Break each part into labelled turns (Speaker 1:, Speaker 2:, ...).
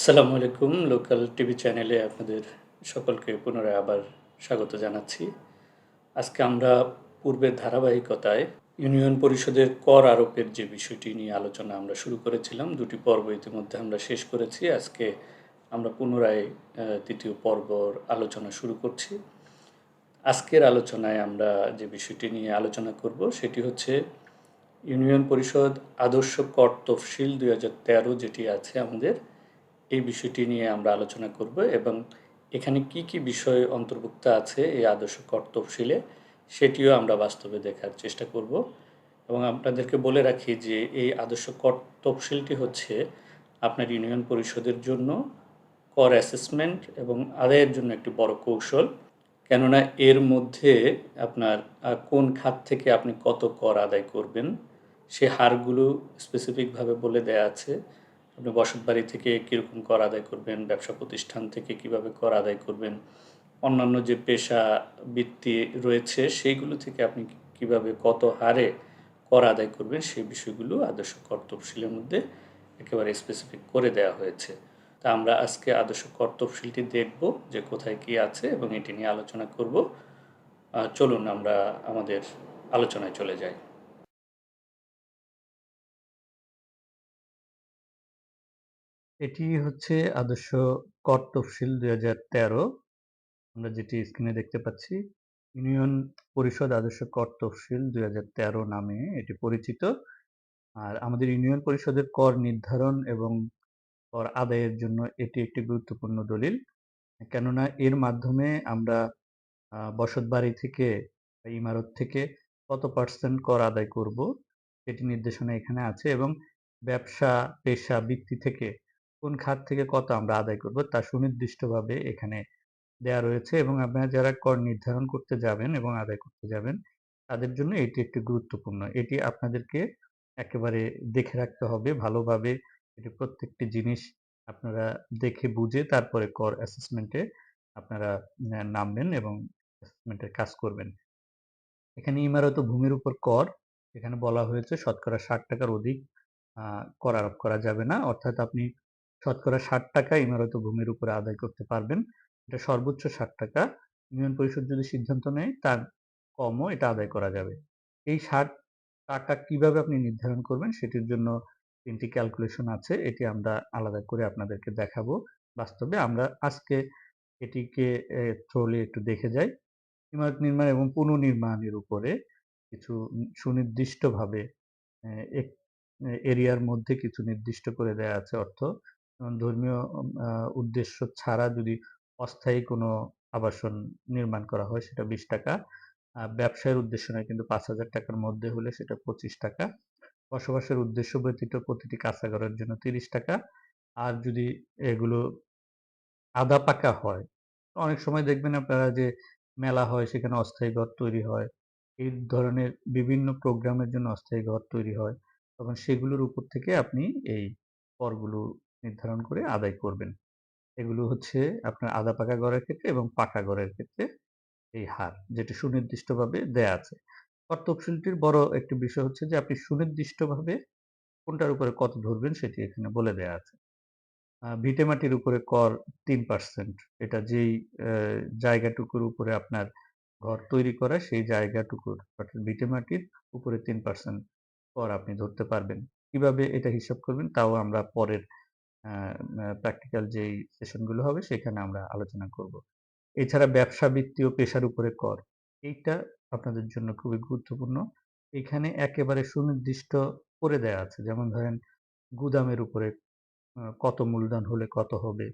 Speaker 1: আসসালামু আলাইকুম, local TV চ্যানেলে আপনাদের সকলকে পুনরায় আবার স্বাগত জানাচ্ছি। আজকে আমরা পূর্বের ধারাবাহিকতায় ইউনিয়ন পরিষদের কর আরোপের যে বিষয়টি নিয়ে আলোচনা আমরা শুরু করেছিলাম, দুটি পর্ব ইতিমধ্যে আমরা শেষ করেছি। আজকে আমরা পুনরায় তৃতীয় পর্বর আলোচনা শুরু করছি। আজকের আলোচনায় আমরা যে বিষয়টি নিয়ে আলোচনা করব সেটি হচ্ছে ইউনিয়ন পরিষদ আদর্শ কর তফসিল দুই হাজার তেরো যেটি আছে আমাদের এই বিষয়টি নিয়ে আমরা আলোচনা করব এবং এখানে কি কি বিষয় অন্তর্ভুক্ত আছে এই আদর্শ কর তফসিলে সেটিও আমরা বাস্তবে দেখার চেষ্টা করব। এবং আপনাদেরকে বলে রাখি যে এই আদর্শ কর তফসিলটি হচ্ছে আপনার ইউনিয়ন পরিষদের জন্য কর অ্যাসেসমেন্ট এবং আদায়ের জন্য একটি বড় কৌশল। কেননা এর মধ্যে আপনার কোন খাত থেকে আপনি কত কর আদায় করবেন, সে হারগুলো স্পেসিফিকভাবে বলে দেয়া আছে। আপনি বসত বাড়ি থেকে কীরকম কর আদায় করবেন, ব্যবসা প্রতিষ্ঠান থেকে কীভাবে কর আদায় করবেন, অন্যান্য যে পেশা বৃত্তি রয়েছে সেইগুলো থেকে আপনি কীভাবে কত হারে কর আদায় করবেন সেই বিষয়গুলো আদর্শ কর তফসিলের মধ্যে একেবারে স্পেসিফিক করে দেওয়া হয়েছে। তা আমরা আজকে আদর্শ কর তফসিলটি দেখব যে কোথায় কি আছে এবং এটি নিয়ে আলোচনা করব। চলুন আমরা আমাদের আলোচনায় চলে যাই।
Speaker 2: এটি হচ্ছে আদর্শ কর তফসিল দুই হাজার তেরো। আমরা যেটি স্ক্রিনে দেখতে পাচ্ছি, ইউনিয়ন পরিষদ আদর্শ কর তফসিল দুই হাজার তেরো নামে এটি পরিচিত। আর আমাদের ইউনিয়ন পরিষদের কর নির্ধারণ এবং কর আদায়ের জন্য এটি একটি গুরুত্বপূর্ণ দলিল। কেননা এর মাধ্যমে আমরা বসত বাড়ি থেকে ইমারত থেকে কত পার্সেন্ট কর আদায় করব, সেটি নির্দেশনা এখানে আছে এবং ব্যবসা, পেশা, বৃত্তি থেকে কোন খাত থেকে কত আমরা আদায় করব তা সুনির্দিষ্টভাবে এখানে দেয়া রয়েছে এবং আপনারা যারা কর নির্ধারণ করতে যাবেন এবং আদায় করতে যাবেন, তাদের জন্য এটি একটি গুরুত্বপূর্ণ। এটি আপনাদেরকে একেবারে দেখে রাখতে হবে, ভালোভাবে এটি প্রত্যেকটি জিনিস আপনারা দেখে বুঝে তারপরে কর অ্যাসেসমেন্টে আপনারা নামবেন এবং অ্যাসেসমেন্টের কাজ করবেন। এখানে ইমারত ভূমির উপর কর, এখানে বলা হয়েছে শতকরা ষাট টাকার অধিক কর আরোপ করা যাবে না। অর্থাৎ আপনি শতকরা ষাট টাকা ইমারত ভূমির উপরে আদায় করতে পারবেন। এটা সর্বোচ্চ ষাট টাকা। ইউনিয়ন পরিষদ যদি সিদ্ধান্ত নেয়, তার কমও এটা আদায় করা যাবে। এই ষাট টাকা কীভাবে আপনি নির্ধারণ করবেন, সেটির জন্য তিনটি ক্যালকুলেশন আছে। এটি আমরা আলাদা করে আপনাদেরকে দেখাবো। বাস্তবে আমরা আজকে এটিকে থ্রোলি একটু দেখে যাই। ইমারত নির্মাণ এবং পুনর্নির্মাণের উপরে কিছু সুনির্দিষ্টভাবে এরিয়ার মধ্যে কিছু নির্দিষ্ট করে দেয়া আছে অর্থ। ধর্মীয় উদ্দেশ্য ছাড়া যদি অস্থায়ী কোনো আবাসন নির্মাণ করা হয় সেটা বিশ টাকা। ব্যবসায়ের উদ্দেশ্য নয়, কিন্তু পাঁচ হাজার টাকার মধ্যে হলে সেটা পঁচিশ টাকা। বসবাসের উদ্দেশ্য ব্যতীত প্রতিটি কাঁচাঘরের জন্য তিরিশ টাকা। আর যদি এগুলো আধা পাকা হয় অনেক সময় দেখবেন আপনারা যে মেলা হয় সেখানে অস্থায়ী ঘর তৈরি হয়। এই ধরনের বিভিন্ন প্রোগ্রামের জন্য অস্থায়ী ঘর তৈরি হয়। তখন সেগুলোর উপর থেকে আপনি এই করগুলো নির্ধারণ করে আদায় করবেন। এগুলো হচ্ছে আপনার আধা পাকা ঘরের ক্ষেত্রে এবং পাকা ঘরের ক্ষেত্রে এই হার যেটি সুনির্দিষ্টভাবে দেয়া আছে। কর তফসিলটির বড় একটি বিষয় হচ্ছে যে আপনি সুনির্দিষ্টভাবে কোনটার উপরে কত ধরবেন সেটি এখানে বলে দেয়া আছে। আহ, ভিটে মাটির উপরে কর তিন পার্সেন্ট এটা যেই জায়গাটুকুর উপরে আপনার ঘর তৈরি করা সেই জায়গাটুকুর অর্থাৎ ভিটে মাটির উপরে তিন পার্সেন্ট কর আপনি ধরতে পারবেন। কীভাবে এটা হিসাব করবেন তাও আমরা পরের প্র্যাকটিক্যাল যেই সেশনগুলো হবে সেখানে আমরা আলোচনা করব। এছাড়া ব্যবসা বৃত্তি ও পেশার উপরে কর, এইটা আপনাদের জন্য খুবই গুরুত্বপূর্ণ। এখানে একেবারে সুনির্দিষ্ট করে দেয়া আছে। যেমন ধরেন, গুদামের উপরে কত মূলধন হলে কত হবে,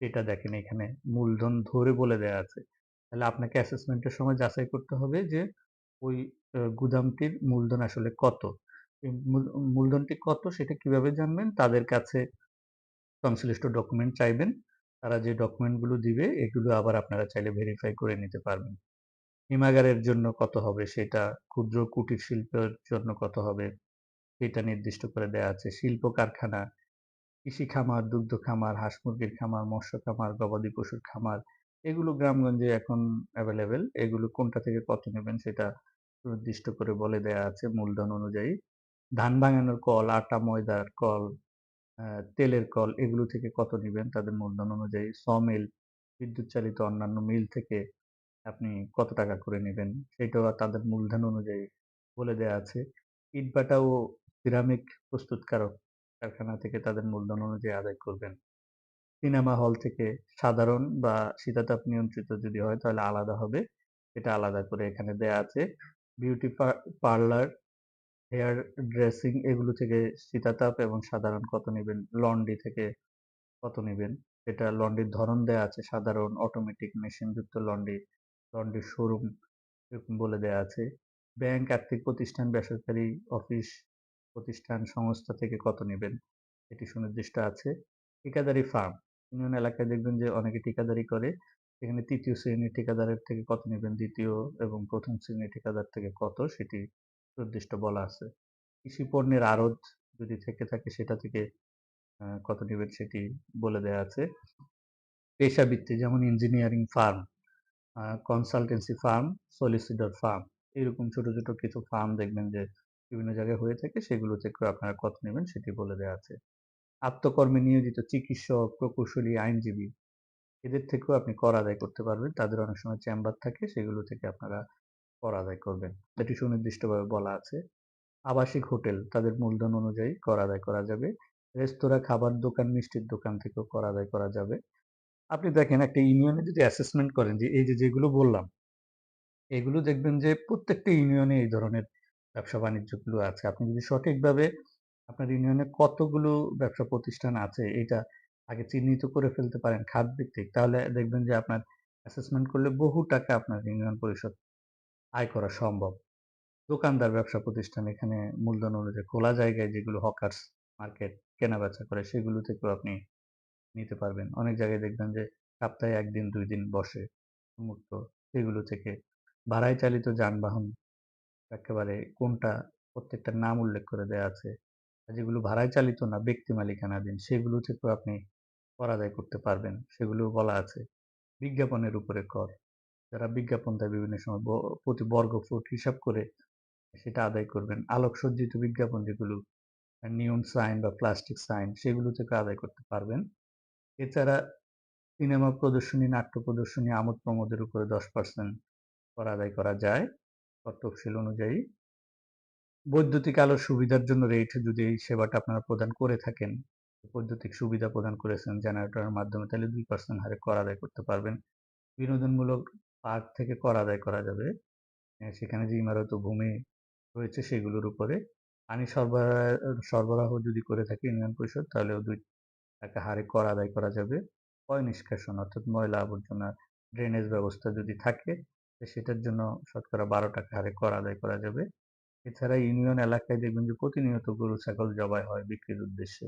Speaker 2: এটা দেখেন এখানে মূলধন ধরে বলে দেয়া আছে। তাহলে আপনাকে অ্যাসেসমেন্টের সময় যাচাই করতে হবে যে, ওই গুদামটির মূলধন আসলে কত। মূলধনটি কত সেটা কীভাবে জানবেন, তাদের কাছে সংশ্লিষ্ট ডকুমেন্ট চাইবেন, তারা যে ডকুমেন্টগুলো দিবে, এগুলো আবার আপনারা চাইলে ভেরিফাই করে নিতে পারবেন। হিমাগারের জন্য কত হবে সেটা, ক্ষুদ্র কুটির শিল্পের জন্য কত হবে, সেটা নির্দিষ্ট করে দেয়া আছে। শিল্প কারখানা, কৃষি খামার, দুগ্ধ খামার, হাঁস মুরগির খামার, মৎস্য খামার, গবাদি পশুর খামার, এগুলো গ্রামগঞ্জে এখন অ্যাভেলেবেল এগুলো কোনটা থেকে কত নেবেন সেটা নির্দিষ্ট করে বলে দেয়া আছে মূলধন অনুযায়ী। ধান ভাঙানোর কল, আটা, ময়দার কল তেলের কল এগুলো থেকে কত নেবেন? তাদের মূলধন অনুযায়ী সমিল বিদ্যুৎ চালিত অন্যান্য মিল থেকে আপনি কত টাকা করে নেবেন? সেটাও তাদের মূলধন অনুযায়ী বলে দেওয়া আছে। ইটভাটা ও সিরামিক প্রস্তুতকারক কারখানা থেকে তাদের মূলধন অনুযায়ী আদায় করবেন। সিনেমা হল থেকে সাধারণ বা শীতাতাপ নিয়ন্ত্রিত যদি হয় তাহলে আলাদা হবে। এটা আলাদা করে এখানে দেয়া আছে। বিউটি পার্লার হেয়ার ড্রেসিং এগুলো থেকে শীতাতাপ এবং সাধারণ কত নেবেন? লন্ড্রি থেকে কত নেবেন? এটা লন্ড্রির ধরন দেয়া আছে, সাধারণ অটোমেটিক মেশিন যুক্ত লন্ড্রি লন্ড্রির শোরুম এরকম বলে দেয়া আছে। ব্যাংক, আর্থিক প্রতিষ্ঠান, বেসরকারি অফিস প্রতিষ্ঠান, সংস্থা থেকে কত নেবেন? এটি সুনির্দিষ্ট আছে। ঠিকাদারি ফার্ম, ইউনিয়ন এলাকায় দেখবেন যে অনেকে ঠিকাদারি করে। এখানে তৃতীয় শ্রেণির ঠিকাদারের থেকে কত নেবেন? দ্বিতীয় এবং প্রথম শ্রেণির ঠিকাদার থেকে কত? সেটি নির্দিষ্ট বলা আছে। কৃষি পণ্যের আড়ত যদি থেকে থাকে সেটা থেকে কত নেবেন সেটি বলে দেওয়া আছে। পেশাবৃত্তি, যেমন engineering firm consultancy firm solicitor firm এরকম ছোট ছোট কিছু ফার্ম দেখবেন যে বিভিন্ন জায়গায় হয়ে থাকে, সেগুলো থেকেও আপনারা কত নেবেন সেটি বলে দেওয়া আছে। আত্মকর্মে নিয়োজিত চিকিৎসক, প্রকৌশলী, আইনজীবী, এদের থেকেও আপনি কর আদায় করতে পারবেন। তাদের অনেক সময় চেম্বার থাকে, সেগুলো থেকে আপনারা কর আদায় করবেন। এটি সুনির্দিষ্টভাবে বলা আছে। আবাসিক হোটেল তাদের মূলধন অনুযায়ী কর আদায় করা যাবে। রেস্তোরাঁ, খাবার দোকান, মিষ্টির দোকান থেকেও কর আদায় করা যাবে। আপনি দেখেন একটা ইউনিয়নে যদি অ্যাসেসমেন্ট করেন যে এই যে যেগুলো বললাম, এগুলো দেখবেন যে প্রত্যেকটা ইউনিয়নে এই ধরনের ব্যবসা বাণিজ্যগুলো আছে। আপনি যদি সঠিকভাবে আপনার ইউনিয়নে কতগুলো ব্যবসা প্রতিষ্ঠান আছে এটা আগে চিহ্নিত করে ফেলতে পারেন খাত ভিত্তিক তাহলে দেখবেন যে আপনার অ্যাসেসমেন্ট করলে বহু টাকা আপনার ইউনিয়ন পরিষদ আয় করা সম্ভব। দোকানদার ব্যবসা প্রতিষ্ঠান এখানে মূলধন অনুযায়ী খোলা জায়গায় যেগুলো হকার্স মার্কেট কেনা বেচা করে সেগুলো থেকেও আপনি নিতে পারবেন। অনেক জায়গায় দেখবেন যে সপ্তাহে একদিন, দুই দিন বসে উন্মুক্ত সেগুলো থেকে ভাড়ায় চালিত যানবাহন একেবারে কোনটা প্রত্যেকটার নাম উল্লেখ করে দেওয়া আছে যেগুলো ভাড়ায় চালিত না, ব্যক্তি মালিকানাধীন সেগুলো থেকেও আপনি কর করতে পারবেন। সেগুলো বলা আছে। বিজ্ঞাপনের উপরে কর। যারা বিজ্ঞাপন দেয় বিভিন্ন সময় প্রতি বর্গ ফুট হিসাব করে সেটা আদায় করবেন। আলোকসজ্জিত বিজ্ঞাপন যেগুলো নিয়ন সাইন বা প্লাস্টিক সাইন সেগুলো থেকে আদায় করতে পারবেন। এছাড়া সিনেমা প্রদর্শনী, নাট্য প্রদর্শনী, আমোদ প্রমোদের উপরে দশ পার্সেন্ট কর আদায় করা যায় কর অনুযায়ী। বৈদ্যুতিক আলোর সুবিধার জন্য রেট যদি এই সেবাটা আপনারা প্রদান করে থাকেন, বৈদ্যুতিক সুবিধা প্রদান করেছেন জেনারেটরের মাধ্যমে, তাহলে দুই পার্সেন্ট হারে কর আদায় করতে পারবেন। বিনোদনমূলক পার্ক থেকে কর আদায় করা যাবে। সেখানে যে ইমারত ভূমি রয়েছে সেগুলোর উপরে। পানি সরবরাহ সরবরাহ যদি করে থাকে ইউনিয়ন পরিষদ তাহলেও দুই টাকা হারে কর আদায় করা যাবে। পয় নিষ্কাশন অর্থাৎ ময়লা আবর্জনা, ড্রেনেজ ব্যবস্থা যদি থাকে সেটার জন্য শতকরা বারো টাকা হারে কর আদায় করা যাবে। এছাড়া ইউনিয়ন এলাকায় দেখবেন যে প্রতিনিয়ত গরু, ছাগল জবাই হয় বিক্রির উদ্দেশ্যে।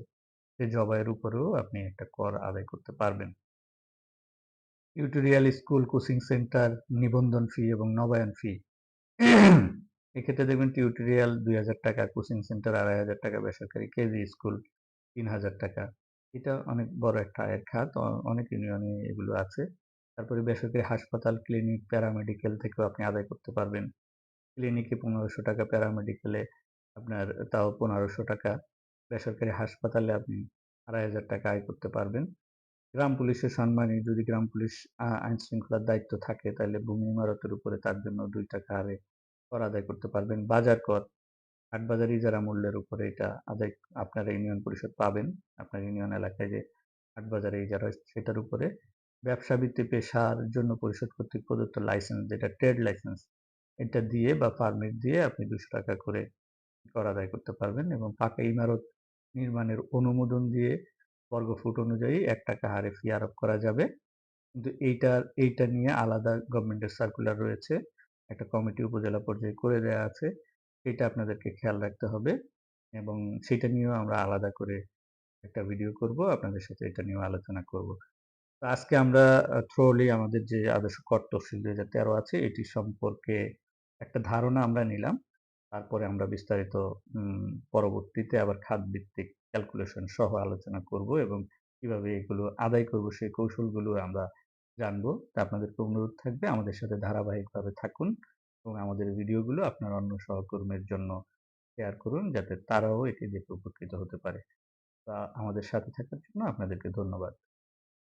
Speaker 2: সেই জবাইয়ের উপরেও আপনি একটা কর আদায় করতে পারবেন। টিউটোরিয়াল স্কুল কোচিং সেন্টার নিবন্ধন ফি এবং নবায়ন ফি এক্ষেত্রে দেখবেন টিউটোরিয়াল দুই হাজার টাকা কোচিং সেন্টার আড়াই হাজার টাকা, বেসরকারি কেজি স্কুল তিন হাজার টাকা। এটা অনেক বড় একটা আয়ের খাত অনেক ইউনিয়নে এগুলো আছে। তারপরে বেসরকারি হাসপাতাল ক্লিনিক প্যারামেডিকেল থেকেও আপনি আদায় করতে পারবেন। ক্লিনিকে পনেরোশো টাকা প্যারামেডিকেলে আপনার তাও পনেরোশো টাকা। বেসরকারি হাসপাতালে আপনি আড়াই হাজার টাকা আয় করতে পারবেন। গ্রাম পুলিশের সম্মানী যদি গ্রাম পুলিশ আইন শৃঙ্খলার দায়িত্ব থাকে, তাহলে ভূমি ইমারতের উপরে তার জন্য দুই টাকা হারে কর আদায় করতে পারবেন। বাজার কর। হাটবাজার ইজারা মূল্যের উপরে এটা আদায় আপনারা ইউনিয়ন পরিষদ পাবেন। আপনার ইউনিয়ন এলাকায় যে হাটবাজারে ইজারা সেটার উপরে ব্যবসা বৃত্তি, পেশার জন্য পরিষদ কর্তৃক প্রদত্ত লাইসেন্স যেটা ট্রেড লাইসেন্স এটা দিয়ে বা পারমিট দিয়ে আপনি দুশো টাকা করে কর আদায় করতে পারবেন এবং পাকা ইমারত নির্মাণের অনুমোদন দিয়ে বর্গফুট অনুযায়ী এক টাকা হারে ফি আরোপ করা যাবে। কিন্তু এইটার এইটা নিয়ে আলাদা গভর্নমেন্টের সার্কুলার রয়েছে। একটা কমিটি উপজেলা পর্যায়ে করে দেওয়া আছে। এটা আপনাদেরকে খেয়াল রাখতে হবে এবং সেটা নিয়েও আমরা আলাদা করে একটা ভিডিও করব। আপনাদের সাথে এটা নিয়েও আলোচনা করব। তো আজকে আমরা থ্রোলি আমাদের যে আদর্শ কর তফসিল দুই হাজার তেরো আছে, এটি সম্পর্কে একটা ধারণা আমরা নিলাম। তারপরে আমরা বিস্তারিত পরবর্তীতে আবার খাত ভিত্তিক ক্যালকুলেশন সহ আলোচনা করব এবং কীভাবে এগুলো আদায় করব, সেই কৌশলগুলো আমরা জানব। তা আপনাদেরকে অনুরোধ থাকবে। আমাদের সাথে ধারাবাহিকভাবে থাকুন এবং আমাদের ভিডিওগুলো আপনার অন্য সহকর্মীর জন্য শেয়ার করুন যাতে তারাও এটি দেখে উপকৃত হতে পারে। তা আমাদের সাথে থাকার জন্য আপনাদেরকে ধন্যবাদ।